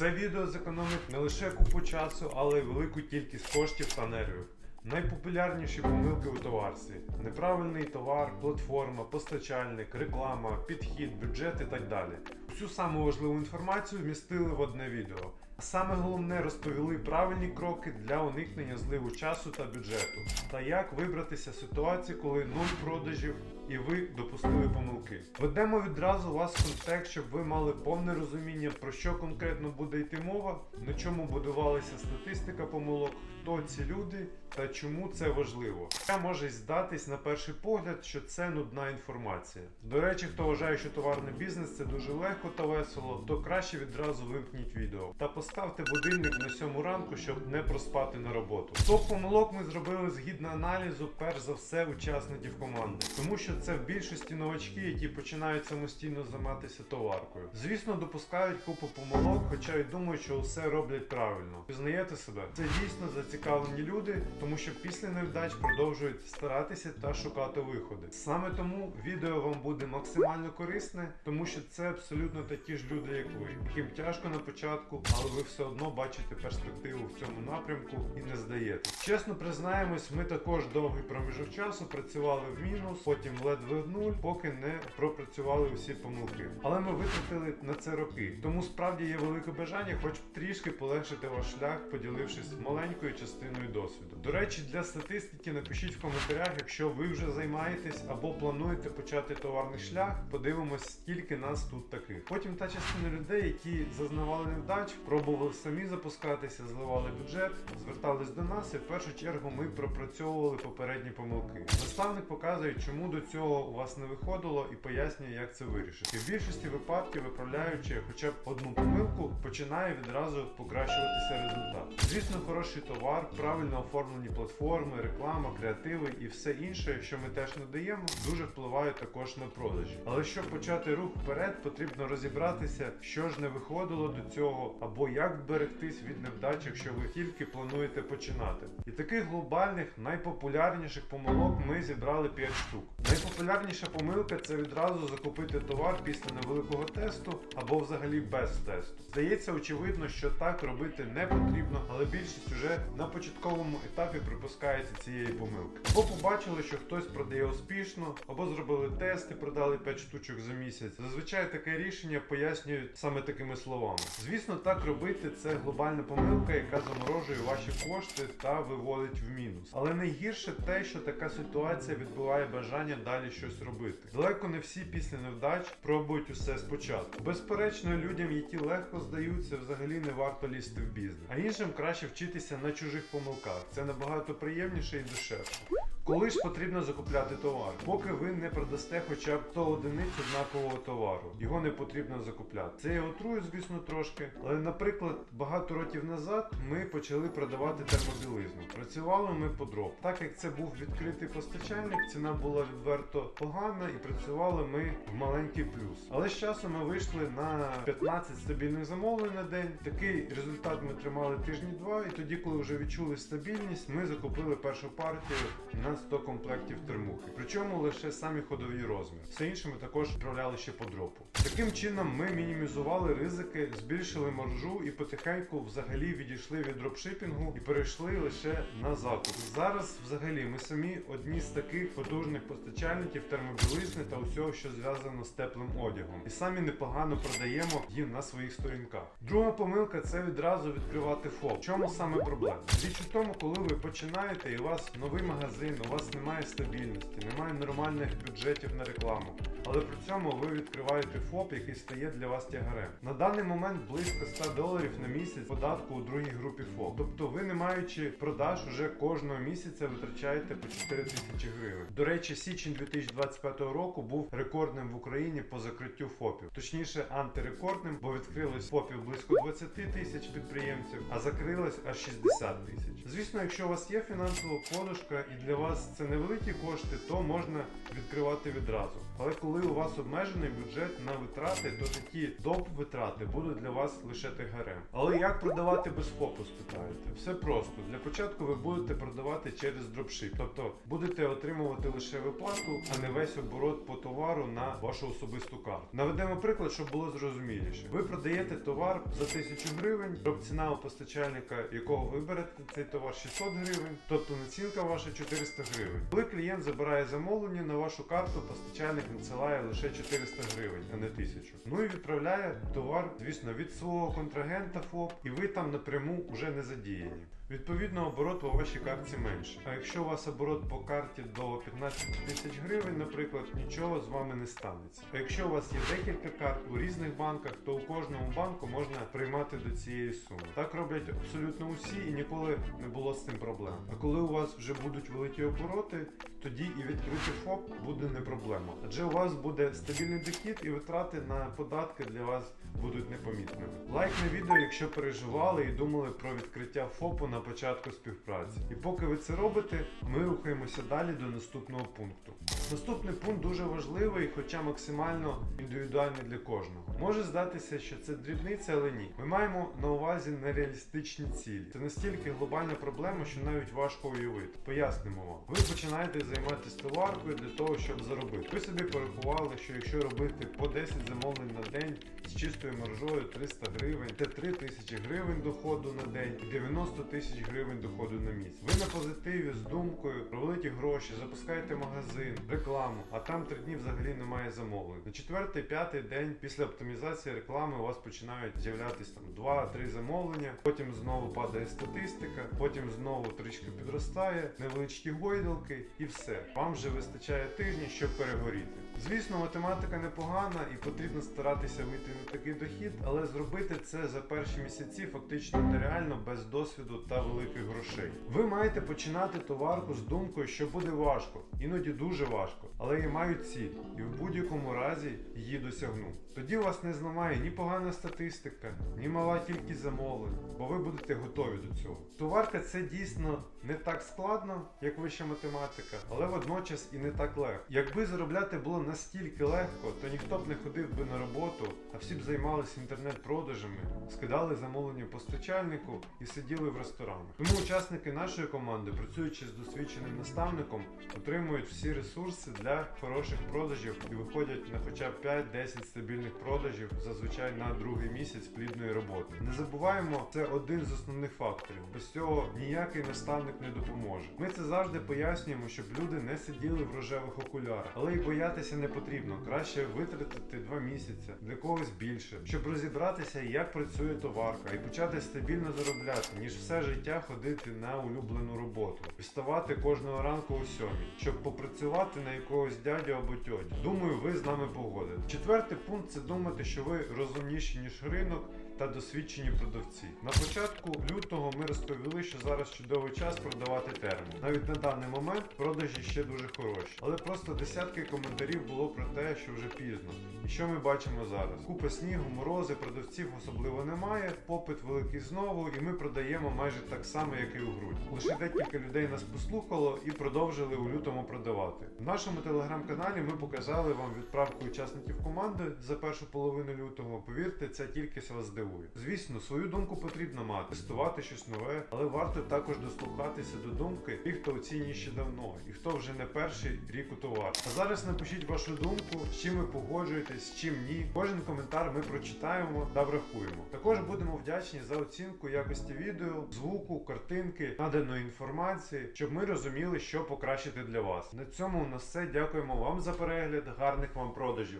Це відео зекономить не лише купу часу, але й велику кількість коштів та нервів. Найпопулярніші помилки у товарстві: неправильний товар, платформа, постачальник, реклама, підхід, бюджет і так далі. Усю саму важливу інформацію вмістили в одне відео. А саме головне розповіли правильні кроки для уникнення зливу часу та бюджету, та як вибратися з ситуації, коли нуль продажів і ви допустили помилки. Ведемо відразу вас в контекст, щоб ви мали повне розуміння, про що конкретно буде йти мова, на чому будувалася статистика помилок, хто ці люди та чому це важливо. Я може здатись на перший погляд, що це нудна інформація. До речі, хто вважає, що товарний бізнес це дуже легко та весело, то краще відразу вимкніть відео та поставте будильник на сьому ранку, щоб не проспати на роботу. Топ помилок ми зробили згідно аналізу, перш за все, учасників команди, тому що це в більшості новачки, які починають самостійно займатися товаркою. Звісно, допускають купу помилок, хоча й думають, що все роблять правильно. Пізнаєте себе? Це дійсно зацікавлені люди, тому що після невдач продовжують старатися та шукати виходи. Саме тому відео вам буде максимально корисне, тому що це абсолютно такі ж люди, як ви, яким тяжко на початку, але ви все одно бачите перспективу в цьому напрямку і не здаєте. Чесно признаємось, ми також довгий проміжок часу працювали в мінус, потім ледве в нуль, поки не пропрацювали усі помилки. Але ми витратили на це роки. Тому справді є велике бажання, хоч трішки полегшити ваш шлях, поділившись маленькою частиною досвіду. До речі, для статистики напишіть в коментарях, якщо ви вже займаєтесь або плануєте почати товарний шлях. Подивимось, скільки нас тут таких. Потім та частина людей, які зазнавали невдач, пробували самі запускатися, зливали бюджет, звертались до нас, і в першу чергу ми пропрацьовували попередні помилки. Наставник показує, чому до цього у вас не виходило, і пояснює, як це вирішити. В більшості випадків, виправляючи хоча б одну помилку, починає відразу покращуватися результат. Звісно, хороший товар, правильно оформлені платформи, реклама, креативи і все інше, що ми теж надаємо, дуже впливають також на продажі. Але щоб почати рух вперед, потрібно розібратися, що ж не виходило до цього, або як вберегтись від невдач, якщо ви тільки плануєте починати. І таких глобальних, найпопулярніших помилок ми зібрали 5 штук. Найпопулярніша помилка це відразу закупити товар після невеликого тесту або взагалі без тесту. Здається, очевидно, що так робити не потрібно, але більшість уже на початковому етапі припускається цієї помилки. Або побачили, що хтось продає успішно, або зробили тест і продали 5 штучок за місяць. Зазвичай таке рішення пояснюють саме такими словами. Звісно, так робити це глобальна помилка, яка заморожує ваші кошти та виводить в мінус. Але найгірше те, що така ситуація відбуває бажання далі щось робити. Далеко не всі після невдач пробують усе спочатку. Безперечно, людям, які легко здаються, взагалі не варто лізти в бізнес. А іншим краще вчитися на чужих помилках. Це набагато приємніше і дешевше. Коли ж потрібно закупляти товар, поки ви не продасте хоча б 100 одиниць однакового товару, його не потрібно закупляти. Це я отрую, звісно, трошки. Але, наприклад, багато років назад ми почали продавати термобілизну. Працювали ми по дроб. Так як це був відкритий постачальник, ціна була відверто погана, і працювали ми в маленький плюс. Але з часом ми вийшли на 15 стабільних замовлень на день. Такий результат ми тримали тижні два, і тоді, коли вже відчули стабільність, ми закупили першу партію на 100 комплектів термухи. Причому лише самі ходові розміри. Все інше ми також відправляли ще по дропу. Таким чином ми мінімізували ризики, збільшили маржу і потихеньку взагалі відійшли від дропшипінгу і перейшли лише на закуп. Зараз взагалі ми самі одні з таких потужних постачальників термобілизни та усього, що зв'язано з теплим одягом, і самі непогано продаємо їм на своїх сторінках. Друга помилка це відразу відкривати ФОП. В чому саме проблема? Річ у тому, коли ви починаєте і у вас новий магазин, у вас немає стабільності, немає нормальних бюджетів на рекламу. Але при цьому ви відкриваєте ФОП, який стає для вас тягарем. На даний момент близько 100 доларів на місяць податку у другій групі ФОП. Тобто ви, не маючи продаж, уже кожного місяця витрачаєте по 4 тисячі гривень. До речі, січень 2025 року був рекордним в Україні по закриттю ФОПів, точніше антирекордним, бо відкрилось ФОПів близько 20 тисяч підприємців, а закрилось аж 60 тисяч. Звісно, якщо у вас є фінансова подушка і для вас вас це невеликі кошти, то можна відкривати відразу. Але коли у вас обмежений бюджет на витрати, то такі доп витрати будуть для вас лише тигарем. Але як продавати без ФОПу, спитаєте? Все просто. Для початку ви будете продавати через дропшип, тобто будете отримувати лише виплату, а не весь оборот по товару на вашу особисту карту. Наведемо приклад, щоб було зрозуміліше. Ви продаєте товар за 1000 гривень, ціна у постачальника, якого ви берете цей товар 600 гривень, тобто націнка ваша 400 гривень. Коли клієнт забирає замовлення на вашу карту, постачальник надсилає лише 400 гривень, а не 1000. Ну і відправляє товар, звісно, від свого контрагента ФОП, і ви там напряму вже не задіяні. Відповідно, оборот по вашій картці менше. А якщо у вас оборот по карті до 15 тисяч гривень, наприклад, нічого з вами не станеться. А якщо у вас є декілька карт у різних банках, то у кожному банку можна приймати до цієї суми. Так роблять абсолютно усі і ніколи не було з цим проблем. А коли у вас вже будуть великі обороти, тоді і відкрити ФОП буде не проблема. Адже у вас буде стабільний дохід і витрати на податки для вас будуть непомітними. Лайк на відео, якщо переживали і думали про відкриття ФОПу на початку співпраці. І поки ви це робите, ми рухаємося далі до наступного пункту. Наступний пункт дуже важливий, хоча максимально індивідуальний для кожного. Може здатися, що це дрібниця, але ні. Ми маємо на увазі нереалістичні цілі. Це настільки глобальна проблема, що навіть важко уявити. Пояснимо вам. Ви починаєте займатися товаркою для того, щоб заробити. Ви собі порахували, що якщо робити по 10 замовлень на день з чистою маржою 300 гривень, це 3 тисячі гривень доходу на день 90 тисяч гривень доходу на місяць. Ви на позитиві з думкою провели ті гроші, запускаєте магазин, рекламу, а там три дні взагалі немає замовлень. На четвертий, п'ятий день після оптимізації реклами у вас починають з'являтися там 2-3 замовлення, потім знову падає статистика, потім знову трішки підростає, невеличкі гойдалки і все. Вам вже вистачає тижні, щоб перегоріти. Звісно, математика непогана і потрібно старатися вийти на такий дохід, але зробити це за перші місяці фактично нереально без досвіду та великих грошей. Ви маєте починати товарку з думкою, що буде важко, іноді дуже важко, але я маю ціль і в будь-якому разі її досягну. Тоді у вас не зламає ні погана статистика, ні мала кількість замовлень, бо ви будете готові до цього. Товарка це дійсно не так складно, як вища математика, але водночас і не так легко. Якби заробляти було настільки легко, то ніхто б не ходив би на роботу, а всі б займалися інтернет-продажами, скидали замовлення постачальнику і сиділи в ресторанах. Тому учасники нашої команди, працюючи з досвідченим наставником, отримують всі ресурси для хороших продажів і виходять на хоча б 5-10 стабільних продажів зазвичай на другий місяць плідної роботи. Не забуваємо, це один з основних факторів. Без цього ніякий наставник не допоможе. Ми це завжди пояснюємо, щоб люди не сиділи в рожевих окулярах, але й боятися не потрібно. Краще витратити два місяці для когось більше, щоб розібратися, як працює товарка, і почати стабільно заробляти, ніж все життя ходити на улюблену роботу, вставати кожного ранку о сьомій, щоб попрацювати на якогось дядю або тьотю. Думаю, ви з нами погодите. Четвертий пункт це думати, що ви розумніші ніж ринок. Та досвідчені продавці. На початку лютого ми розповіли, що зараз чудовий час продавати термін. Навіть на даний момент продажі ще дуже хороші. Але просто десятки коментарів було про те, що вже пізно. І що ми бачимо зараз? Купа снігу, морози, продавців особливо немає. Попит великий знову, і ми продаємо майже так само, як і у грудні. Лише декілька людей нас послухало і продовжили у лютому продавати. В нашому телеграм-каналі ми показали вам відправку учасників команди за першу половину лютого. Повірте, це тільки вас здивує. Звісно, свою думку потрібно мати, тестувати щось нове, але варто також дослухатися до думки тих, хто оцінює ще давно, і хто вже не перший рік у товар. А зараз напишіть вашу думку, з чим ви погоджуєтесь, з чим ні. Кожен коментар ми прочитаємо та врахуємо. Також будемо вдячні за оцінку якості відео, звуку, картинки, наданої інформації, щоб ми розуміли, що покращити для вас. На цьому у нас все. Дякуємо вам за перегляд. Гарних вам продажів.